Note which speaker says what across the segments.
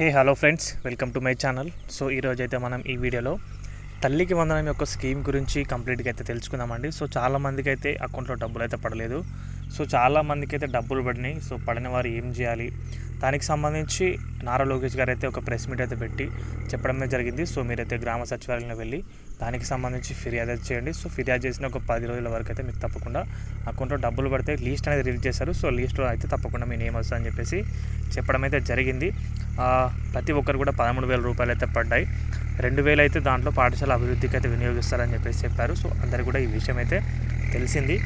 Speaker 1: Hey hello friends welcome to my channel. So ఈరోజు అయితే మనం ఈ వీడియోలో తల్లికి వందనం యొక్క స్కీమ్ గురించి కంప్లీట్గా అయితే తెలుసుకుందామండి. సో చాలా మందికి అయితే అకౌంట్లో డబ్బులు అయితే పడలేదు. సో చాలా మందికి అయితే డబ్బులు పడినాయి. సో పడిన వారు ఏం చేయాలి? దానికి సంబంధించి నారా లోకేష్ గారు అయితే ఒక ప్రెస్ మీట్ అయితే పెట్టి చెప్పడమే జరిగింది. సో మీరైతే గ్రామ సచివాలయంలో వెళ్ళి దానికి సంబంధించి ఫిర్యాదు అయితే చేయండి. సో ఫిర్యాదు చేసిన ఒక పది రోజుల వరకు అయితే మీకు తప్పకుండా అకౌంట్లో డబ్బులు పడితే లీస్ట్ అనేది రిలీజ్ చేశారు సో లీస్ట్లో అయితే తప్పకుండా మీ నేమ్ వస్తుందని చెప్పేసి చెప్పడం అయితే జరిగింది. ప్రతి ఒక్కరు కూడా పదమూడు వేల రూపాయలు అయితే పడ్డాయి. రెండు వేలు అయితే దాంట్లో పాఠశాల అభివృద్ధికి అయితే వినియోగిస్తారని చెప్పేసి చెప్పారు. సో అందరికి కూడా ఈ విషయం అయితే తెలిసింది.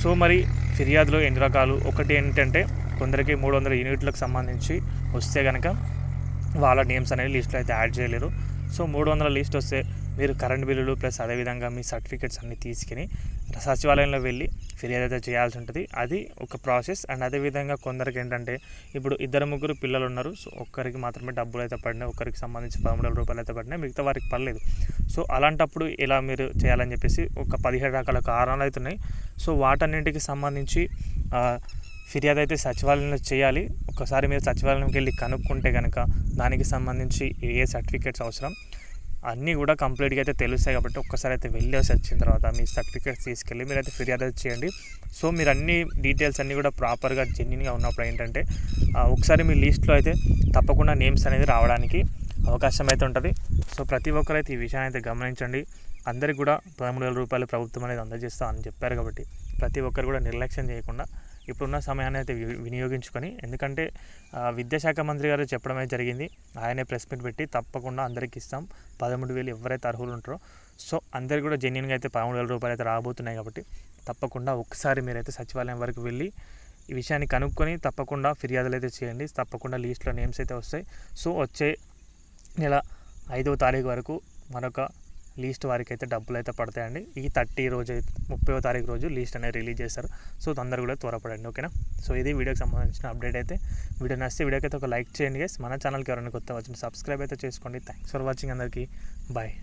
Speaker 1: సో మరి ఫిర్యాదులో ఎన్ని రకాలు? ఒకటి ఏంటంటే కొందరికి మూడు వందల యూనిట్లకు సంబంధించి వస్తే కనుక వాళ్ళ నేమ్స్ అనేవి లిస్ట్లో అయితే యాడ్ చేయలేరు. సో మూడు వందల లిస్ట్ వస్తే మీరు కరెంట్ బిల్లులు ప్లస్ అదేవిధంగా మీ సర్టిఫికేట్స్ అన్నీ తీసుకుని సచివాలయంలో వెళ్ళి ఫిర్యాదు అయితే చేయాల్సి ఉంటుంది. అది ఒక ప్రాసెస్. అండ్ అదేవిధంగా కొందరికి ఏంటంటే ఇప్పుడు ఇద్దరు ముగ్గురు పిల్లలు ఉన్నారు. సో ఒక్కరికి మాత్రమే డబ్బులు అయితే పడినాయి. ఒక్కరికి సంబంధించి పదమూడు వేల రూపాయలు అయితే పడినాయి. మిగతా వారికి పడలేదు. సో అలాంటప్పుడు ఇలా మీరు చేయాలని చెప్పేసి ఒక పదిహేడు రకాల కారణాలు అయితే ఉన్నాయి. సో వాటన్నింటికి సంబంధించి ఫిర్యాదు అయితే సచివాలయంలో చేయాలి. ఒకసారి మీరు సచివాలయంకి వెళ్ళి కనుక్కుంటే కనుక దానికి సంబంధించి ఏ సర్టిఫికేట్స్ అవసరం? అన్నీ కూడా కంప్లీట్గా అయితే తెలుస్తాయి కాబట్టి ఒక్కసారి అయితే వెళ్ళేసి వచ్చిన తర్వాత మీ సర్టిఫికేట్స్ తీసుకెళ్ళి మీరు అయితే ఫిర్యాదు చేయండి. సో మీరు అన్ని డీటెయిల్స్ అన్నీ కూడా ప్రాపర్గా జెన్యున్గా ఉన్నప్పుడు ఏంటంటే ఒకసారి మీ లిస్ట్లో అయితే తప్పకుండా నేమ్స్ అనేది రావడానికి అవకాశం అయితే ఉంటుంది. సో ప్రతి ఒక్కరు అయితే ఈ విషయాన్ని అయితే గమనించండి. అందరికి కూడా పదమూడు వేల రూపాయలు ప్రభుత్వం అనేది అందజేస్తా అని చెప్పారు కాబట్టి ప్రతి ఒక్కరు కూడా నిర్లక్ష్యం చేయకుండా ఇప్పుడున్న సమయాన్ని అయితే వి- వినియోగించుకొని ఎందుకంటే విద్యాశాఖ మంత్రి గారు చెప్పడమే జరిగింది. ఆయనే ప్రెస్ మీట్ పెట్టి తప్పకుండా అందరికి ఇస్తాం. పదమూడు వేలు ఎవరైతే అర్హులు ఉంటారో సో అందరికి కూడా జెన్యున్గా అయితే పదమూడు వేల రూపాయలు అయితే రాబోతున్నాయి కాబట్టి తప్పకుండా ఒకసారి మీరైతే సచివాలయం వరకు వెళ్ళి ఈ విషయాన్ని కనుక్కొని తప్పకుండా ఫిర్యాదులు అయితే చేయండి. తప్పకుండా లీస్ట్లో నేమ్స్ అయితే వస్తాయి. సో వచ్చే నెల ఐదవ తారీఖు వరకు మరొక లీస్ట్ వారికి అయితే డబ్బులు అయితే పడతాయండి. ఈ థర్టీ రోజు అయితే తారీఖు రోజు లీస్ట్ అనేది రిలీజ్ చేస్తారు. సో అందరు కూడా త్వరపడండి ఓకేనా? సో ఇది వీడియోకి సంబంధించిన అప్డేట్ అయితే. వీడియో నచ్చితే వీడియోకి అయితే ఒక లైక్ చేయండి గైస్ మన ఛానల్కి ఎవరైనా కొత్త వచ్చిన సబ్స్క్రైబ్ అయితే చేసుకోండి. థ్యాంక్స్ ఫర్ వాచింగ్ అందరికీ. బాయ్